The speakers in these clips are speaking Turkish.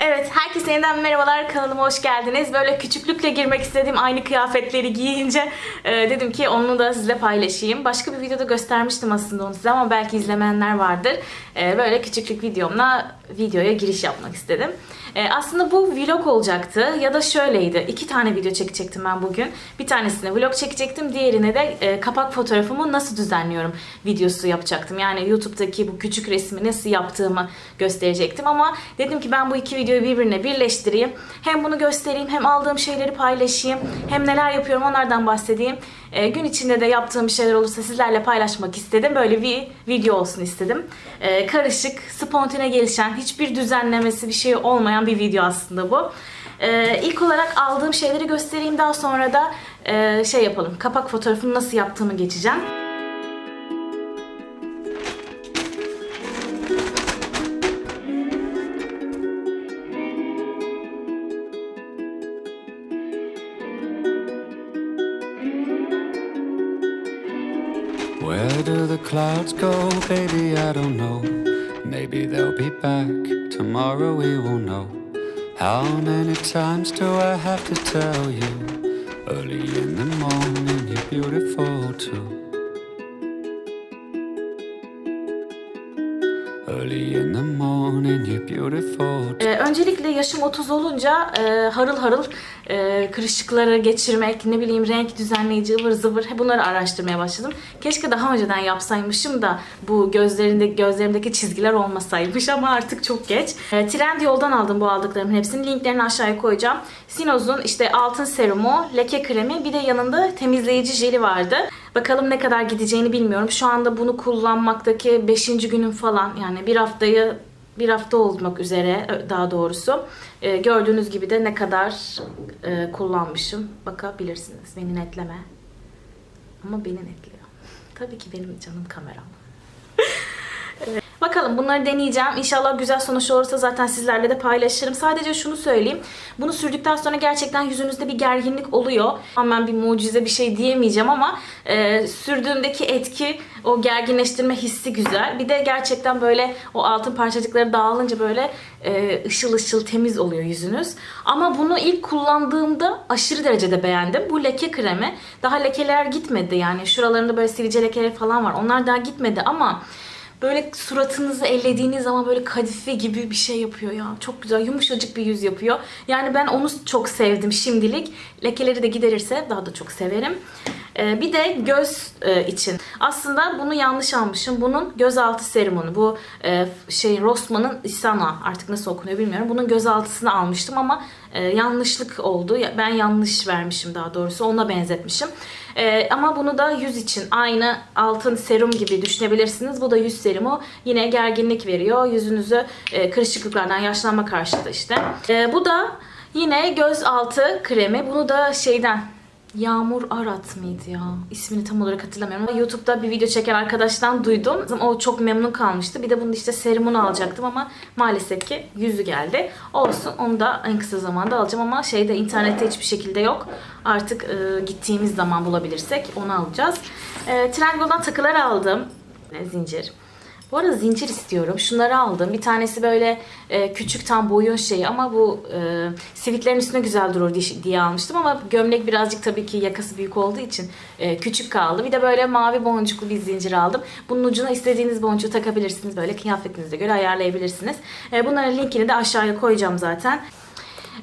Evet, herkese yeniden merhabalar. Kanalıma hoş geldiniz. Böyle küçüklükle girmek istediğim aynı kıyafetleri giyince e, dedim ki onu da sizle paylaşayım. Başka bir videoda göstermiştim aslında onu size ama belki izlemeyenler vardır. E, böyle küçüklük videomla videoya giriş yapmak istedim. E, aslında bu vlog olacaktı ya da şöyleydi. İki tane video çekecektim ben bugün. Bir tanesine vlog çekecektim. Diğerine de e, kapak fotoğrafımı nasıl düzenliyorum videosu yapacaktım. Yani YouTube'daki bu küçük resmi nasıl yaptığımı gösterecektim ama dedim ki ben bu iki videoyu birbirine birleştireyim. Hem bunu göstereyim hem aldığım şeyleri paylaşayım. Hem neler yapıyorum onlardan bahsedeyim. E, gün içinde de yaptığım bir şeyler olursa sizlerle paylaşmak istedim. Böyle bir video olsun istedim. E, karışık, spontane gelişen, hiçbir düzenlemesi bir şey olmayan bir video aslında bu. E, ilk olarak aldığım şeyleri göstereyim. Daha sonra da e, şey yapalım. Kapak fotoğrafını nasıl yaptığımı geçeceğim. Clouds go, baby? I don't know. Maybe they'll be back tomorrow, we will know. How many times do I have to tell you? Early in the morning, you're beautiful too. Early in Ee, öncelikle yaşım 30 olunca e, harıl harıl e, kırışıkları geçirmek, ne bileyim renk düzenleyici ıvır zıvır he, bunları araştırmaya başladım. Keşke daha önceden yapsaymışım da bu gözlerinde gözlerimdeki çizgiler olmasaymış ama artık çok geç. E, Trendyol'dan aldım bu aldıklarımın hepsini. Linklerini aşağıya koyacağım. Sinoz'un işte altın serumu, leke kremi bir de yanında temizleyici jeli vardı. Bakalım ne kadar gideceğini bilmiyorum. Şu anda bunu kullanmaktaki 5. günüm falan yani bir haftayı bir hafta olmak üzere daha doğrusu. Ee, gördüğünüz gibi de ne kadar e, kullanmışım bakabilirsiniz. Beni netleme. Ama beni netliyor. Tabii ki benim canım kameram. Bakalım bunları deneyeceğim. İnşallah güzel sonuç olursa zaten sizlerle de paylaşırım. Sadece şunu söyleyeyim. Bunu sürdükten sonra gerçekten yüzünüzde bir gerginlik oluyor. Hemen bir mucize bir şey diyemeyeceğim ama e, sürdüğümdeki etki, o gerginleştirme hissi güzel. Bir de gerçekten böyle o altın parçacıkları dağılınca böyle e, ışıl ışıl temiz oluyor yüzünüz. Ama bunu ilk kullandığımda aşırı derecede beğendim. Bu leke kremi. Daha lekeler gitmedi yani. Şuralarında böyle sivilce lekeleri falan var. Onlar daha gitmedi ama Böyle suratınızı ellediğiniz zaman böyle kadife gibi bir şey yapıyor ya. Çok güzel yumuşacık bir yüz yapıyor. Yani ben onu çok sevdim şimdilik. Lekeleri de giderirse daha da çok severim. Ee, bir de göz e, için. Aslında bunu yanlış almışım. Bunun gözaltı serumunu. Bu e, şey Rossmann'ın Isana artık nasıl okunuyor bilmiyorum. Bunun gözaltısını almıştım ama e, yanlışlık oldu. Ben yanlış vermişim daha doğrusu. Ona benzetmişim. Ama bunu da yüz için aynı altın serum gibi düşünebilirsiniz. Bu da yüz serumu. Yine gerginlik veriyor. Yüzünüzü kırışıklıklardan yaşlanma karşıtı işte. Bu da yine göz altı kremi. Bunu da şeyden Yağmur Arat mıydı ya? İsmini tam olarak hatırlamıyorum ama YouTube'da bir video çeken arkadaştan duydum. O çok memnun kalmıştı. Bir de bunun işte serumunu alacaktım ama maalesef ki yüzü geldi. Olsun onu da en kısa zamanda alacağım ama şeyde internette hiçbir şekilde yok. Artık e, gittiğimiz zaman bulabilirsek onu alacağız. E, Trendyol'dan takılar aldım. E, zincir. Bu arada zincir istiyorum. Şunları aldım. Bir tanesi böyle e, küçük tam boyun şeyi ama bu e, sivitlerin üstüne güzel durur diye, diye almıştım ama gömlek birazcık tabii ki yakası büyük olduğu için e, küçük kaldı. Bir de böyle mavi boncuklu bir zincir aldım. Bunun ucuna istediğiniz boncuğu takabilirsiniz. Böyle kıyafetinize göre ayarlayabilirsiniz. E, bunların linkini de aşağıya koyacağım zaten.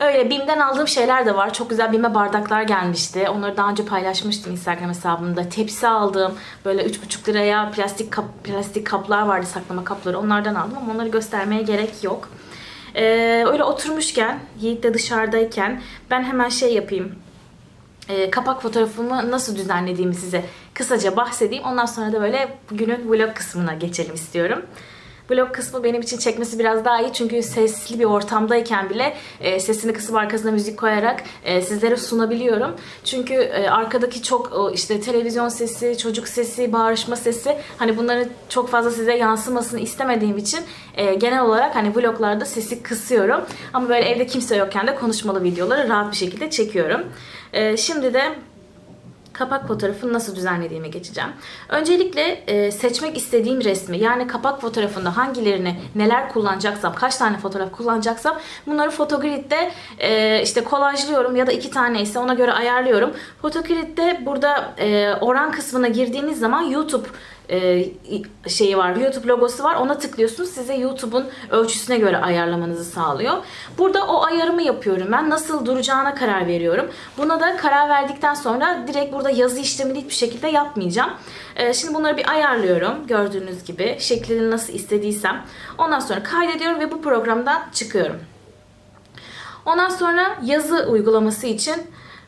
Öyle BİM'den aldığım şeyler de var. Çok güzel BİM'e bardaklar gelmişti. Onları daha önce paylaşmıştım Instagram hesabımda. Tepsi aldım. Böyle 3,5 liraya plastik kap, plastik kaplar vardı saklama kapları. Onlardan aldım ama onları göstermeye gerek yok. Ee, öyle oturmuşken, Yiğit de dışarıdayken ben hemen şey yapayım. Ee, kapak fotoğrafımı nasıl düzenlediğimi size kısaca bahsedeyim. Ondan sonra da böyle günün vlog kısmına geçelim istiyorum. Vlog kısmı benim için çekmesi biraz daha iyi çünkü sesli bir ortamdayken bile e, sesini kısıp arkasına müzik koyarak e, sizlere sunabiliyorum. Çünkü e, arkadaki çok o, işte televizyon sesi, çocuk sesi, bağırışma sesi hani bunların çok fazla size yansımasını istemediğim için e, genel olarak hani vloglarda sesi kısıyorum. Ama böyle evde kimse yokken de konuşmalı videoları rahat bir şekilde çekiyorum. E, şimdi de kapak fotoğrafını nasıl düzenlediğime geçeceğim. Öncelikle e, seçmek istediğim resmi yani kapak fotoğrafında hangilerini neler kullanacaksam, kaç tane fotoğraf kullanacaksam bunları Photogrid'de e, işte kolajlıyorum ya da iki tane ise ona göre ayarlıyorum. Photogrid'de burada e, oran kısmına girdiğiniz zaman YouTube e, şeyi var, YouTube logosu var. Ona tıklıyorsunuz. Size YouTube'un ölçüsüne göre ayarlamanızı sağlıyor. Burada o ayarımı yapıyorum ben. Nasıl duracağına karar veriyorum. Buna da karar verdikten sonra direkt burada yazı işlemini hiçbir şekilde yapmayacağım. E, şimdi bunları bir ayarlıyorum. Gördüğünüz gibi şeklini nasıl istediysem. Ondan sonra kaydediyorum ve bu programdan çıkıyorum. Ondan sonra yazı uygulaması için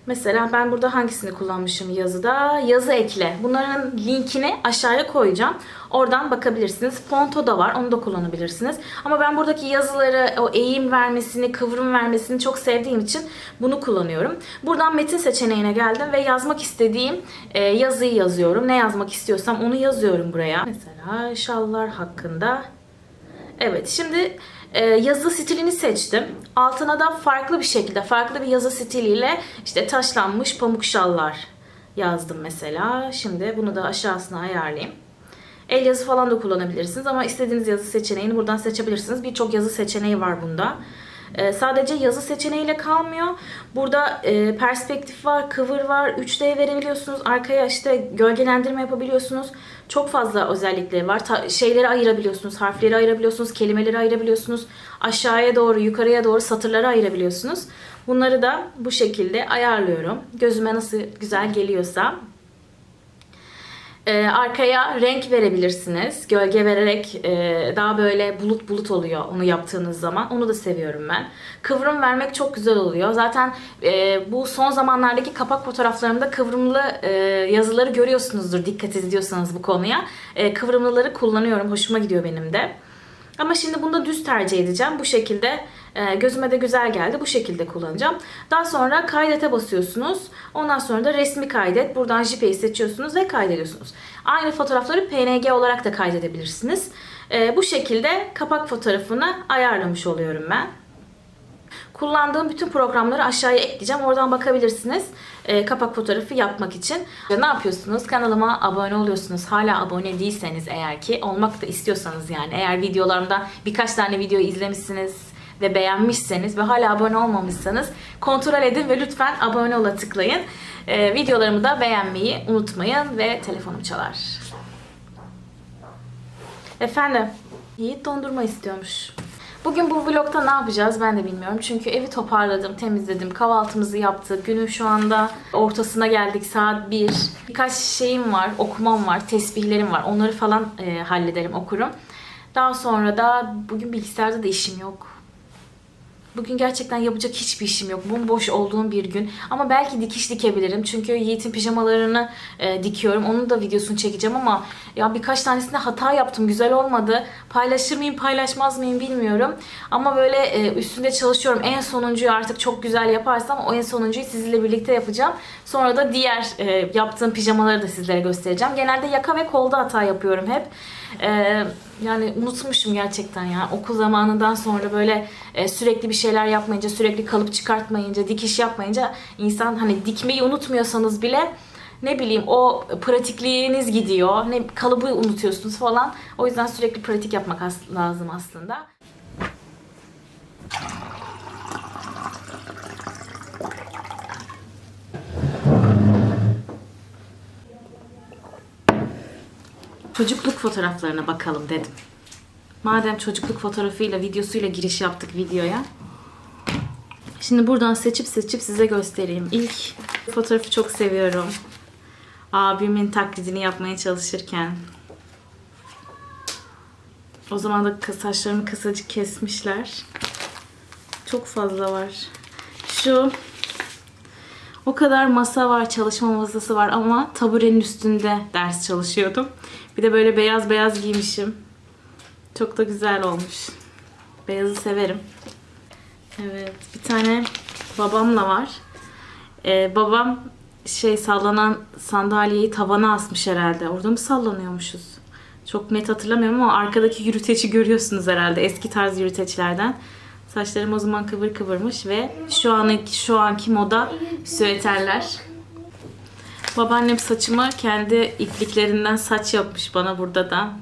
mesela ben burada hangisini kullanmışım yazıda? Yazı ekle. Bunların linkini aşağıya koyacağım. Oradan bakabilirsiniz. Fonto da var. Onu da kullanabilirsiniz. Ama ben buradaki yazıları o eğim vermesini, kıvrım vermesini çok sevdiğim için bunu kullanıyorum. Buradan metin seçeneğine geldim ve yazmak istediğim e, yazıyı yazıyorum. Ne yazmak istiyorsam onu yazıyorum buraya. Mesela şallar hakkında Evet şimdi e, yazı stilini seçtim. Altına da farklı bir şekilde farklı bir yazı stiliyle işte taşlanmış pamuk şallar yazdım mesela. Şimdi bunu da aşağısına ayarlayayım. El yazı falan da kullanabilirsiniz ama istediğiniz yazı seçeneğini buradan seçebilirsiniz. Birçok yazı seçeneği var bunda. Ee, sadece yazı seçeneğiyle kalmıyor. Burada e, perspektif var, kıvır var, 3D verebiliyorsunuz. Arkaya işte gölgelendirme yapabiliyorsunuz. Çok fazla özellikleri var. Ta- şeyleri ayırabiliyorsunuz, harfleri ayırabiliyorsunuz, kelimeleri ayırabiliyorsunuz. Aşağıya doğru, yukarıya doğru satırları ayırabiliyorsunuz. Bunları da bu şekilde ayarlıyorum. Gözüme nasıl güzel geliyorsa ee, arkaya renk verebilirsiniz. Gölge vererek e, daha böyle bulut bulut oluyor onu yaptığınız zaman. Onu da seviyorum ben. Kıvrım vermek çok güzel oluyor. Zaten e, bu son zamanlardaki kapak fotoğraflarımda kıvrımlı e, yazıları görüyorsunuzdur dikkat ediyorsanız bu konuya. E, kıvrımlıları kullanıyorum. Hoşuma gidiyor benim de. Ama şimdi bunda düz tercih edeceğim. Bu şekilde e, gözüme de güzel geldi. Bu şekilde kullanacağım. Daha sonra kaydete basıyorsunuz. Ondan sonra da resmi kaydet. Buradan JPEG'i seçiyorsunuz ve kaydediyorsunuz. Aynı fotoğrafları PNG olarak da kaydedebilirsiniz. E, bu şekilde kapak fotoğrafını ayarlamış oluyorum ben. Kullandığım bütün programları aşağıya ekleyeceğim. Oradan bakabilirsiniz. e, kapak fotoğrafı yapmak için. Ne yapıyorsunuz? Kanalıma abone oluyorsunuz. Hala abone değilseniz eğer ki olmak da istiyorsanız yani eğer videolarımda birkaç tane video izlemişsiniz ve beğenmişseniz ve hala abone olmamışsanız kontrol edin ve lütfen abone ola tıklayın. E, videolarımı da beğenmeyi unutmayın ve telefonum çalar. Efendim, Yiğit dondurma istiyormuş. Bugün bu vlogta ne yapacağız ben de bilmiyorum. Çünkü evi toparladım, temizledim, kahvaltımızı yaptık. Günün şu anda ortasına geldik saat 1. Birkaç şeyim var, okumam var, tesbihlerim var. Onları falan e, hallederim, okurum. Daha sonra da bugün bilgisayarda da işim yok. Bugün gerçekten yapacak hiçbir işim yok. Bomboş olduğum bir gün. Ama belki dikiş dikebilirim. Çünkü Yiğit'in pijamalarını e, dikiyorum. Onun da videosunu çekeceğim ama ya birkaç tanesinde hata yaptım. Güzel olmadı. Paylaşır mıyım, paylaşmaz mıyım bilmiyorum. Ama böyle e, üstünde çalışıyorum. En sonuncuyu artık çok güzel yaparsam o en sonuncuyu sizinle birlikte yapacağım. Sonra da diğer e, yaptığım pijamaları da sizlere göstereceğim. Genelde yaka ve kolda hata yapıyorum hep. Ee, yani unutmuşum gerçekten ya. Okul zamanından sonra böyle e, sürekli bir şeyler yapmayınca, sürekli kalıp çıkartmayınca, dikiş yapmayınca insan hani dikmeyi unutmuyorsanız bile ne bileyim o pratikliğiniz gidiyor. Ne kalıbı unutuyorsunuz falan. O yüzden sürekli pratik yapmak as- lazım aslında. Çocukluk fotoğraflarına bakalım dedim. Madem çocukluk fotoğrafıyla, videosuyla giriş yaptık videoya. Şimdi buradan seçip seçip size göstereyim. İlk fotoğrafı çok seviyorum. Abimin taklidini yapmaya çalışırken. O zaman da saçlarımı kısacık kesmişler. Çok fazla var. Şu o kadar masa var, çalışma masası var ama taburenin üstünde ders çalışıyordum. Bir de böyle beyaz beyaz giymişim. Çok da güzel olmuş. Beyazı severim. Evet, bir tane babamla var. Ee, babam şey sallanan sandalyeyi tavana asmış herhalde. Orada mı sallanıyormuşuz? Çok net hatırlamıyorum ama arkadaki yürüteci görüyorsunuz herhalde. Eski tarz yürüteçlerden. Saçlarım o zaman kıvır kıvırmış ve şu anki şu anki moda süeterler. Babaannem saçıma kendi ipliklerinden saç yapmış bana burada da.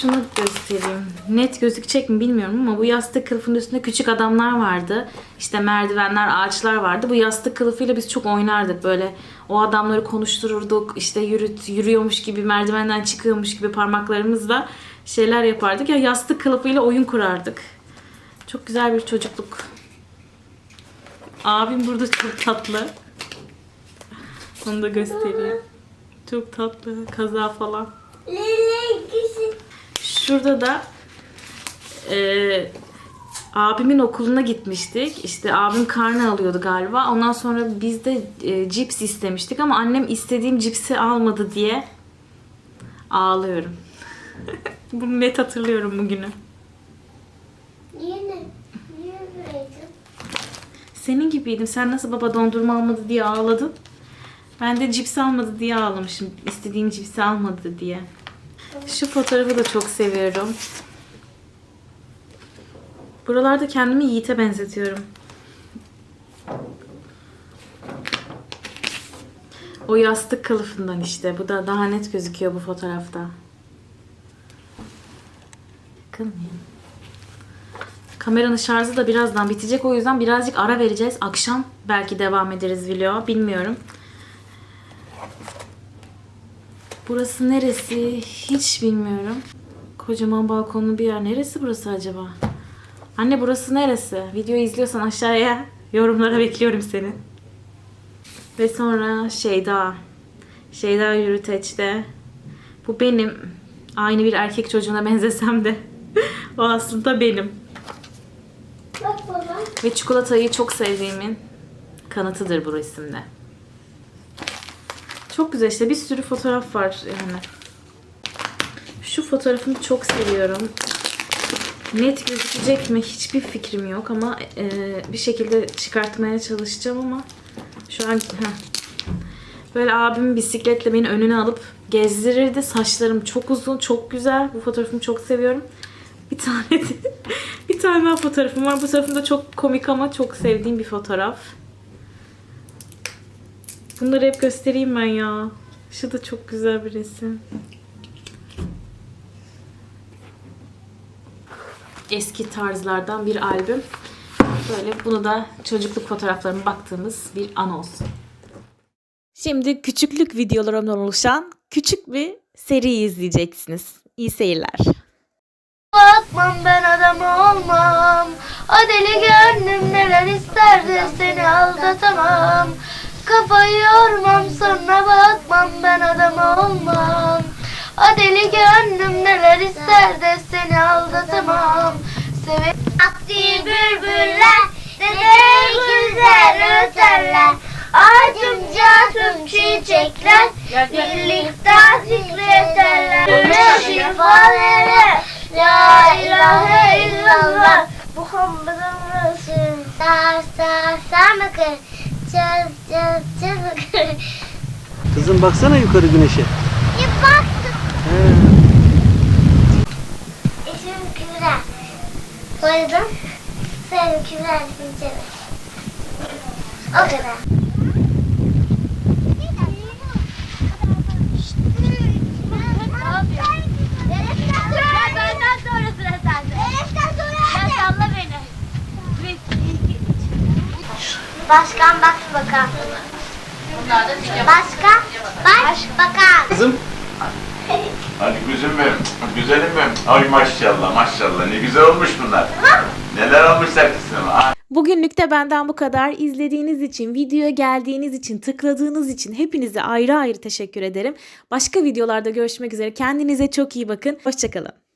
Şunu göstereyim. Net gözükecek mi bilmiyorum ama bu yastık kılıfının üstünde küçük adamlar vardı. İşte merdivenler, ağaçlar vardı. Bu yastık kılıfıyla biz çok oynardık. Böyle o adamları konuştururduk. İşte yürüt, yürüyormuş gibi, merdivenden çıkıyormuş gibi parmaklarımızla şeyler yapardık. Ya yastık kılıfıyla oyun kurardık. Çok güzel bir çocukluk. Abim burada çok tatlı. Onu da göstereyim. Çok tatlı. Kaza falan. Şurada da e, abimin okuluna gitmiştik. İşte abim karne alıyordu galiba. Ondan sonra biz de e, cips istemiştik ama annem istediğim cipsi almadı diye ağlıyorum. Bunu net hatırlıyorum bugünü. Yine. Senin gibiydim. Sen nasıl baba dondurma almadı diye ağladın. Ben de cips almadı diye ağlamışım. İstediğim cipsi almadı diye. Şu fotoğrafı da çok seviyorum. Buralarda kendimi Yiğit'e benzetiyorum. O yastık kılıfından işte. Bu da daha net gözüküyor bu fotoğrafta. Mı? Kameranın şarjı da birazdan bitecek. O yüzden birazcık ara vereceğiz. Akşam belki devam ederiz vlog. Bilmiyorum. Burası neresi? Hiç bilmiyorum. Kocaman balkonlu bir yer. Neresi burası acaba? Anne burası neresi? Videoyu izliyorsan aşağıya yorumlara bekliyorum seni. Ve sonra Şeyda. Şeyda Yürüteç'te. Bu benim. Aynı bir erkek çocuğuna benzesem de. o aslında benim. Bak baba. Ve çikolatayı çok sevdiğimin kanıtıdır bu resimde. Çok güzel işte bir sürü fotoğraf var yani. Şu fotoğrafını çok seviyorum. Net gözükecek mi hiçbir fikrim yok ama e, bir şekilde çıkartmaya çalışacağım ama şu an heh. böyle abim bisikletle beni önüne alıp gezdirirdi. Saçlarım çok uzun, çok güzel. Bu fotoğrafımı çok seviyorum. Bir tane de, bir tane daha fotoğrafım var. Bu fotoğrafım da çok komik ama çok sevdiğim bir fotoğraf. Bunları hep göstereyim ben ya. Şu da çok güzel bir resim. Eski tarzlardan bir albüm. Böyle bunu da çocukluk fotoğraflarına baktığımız bir an olsun. Şimdi küçüklük videolarımdan oluşan küçük bir seri izleyeceksiniz. İyi seyirler. Bakmam ben adam olmam O deli gönlüm neler isterdi seni aldatamam Kafayı yormam sonra çiçekler birlikte zikreterler Güneşin falere La ilahe illallah. Muhammedun Resul Sağ sağ sağ mı kır Çöz çöz çöz mü kır Kızım baksana yukarı güneşe. Ya baktım. He. İsmim Kübra Soyadım Sayın Kübra Sinçevi O kadar Benden sonra sıra sende. Sen salla beni. Başkan bak bakalım. Başkan başbakan. Kızım Hadi güzelim benim, güzelim benim. Ay maşallah maşallah ne güzel olmuş bunlar. Neler olmuşlar kızım. Ay. Bugünlük de benden bu kadar. İzlediğiniz için, videoya geldiğiniz için, tıkladığınız için hepinize ayrı ayrı teşekkür ederim. Başka videolarda görüşmek üzere. Kendinize çok iyi bakın. Hoşçakalın.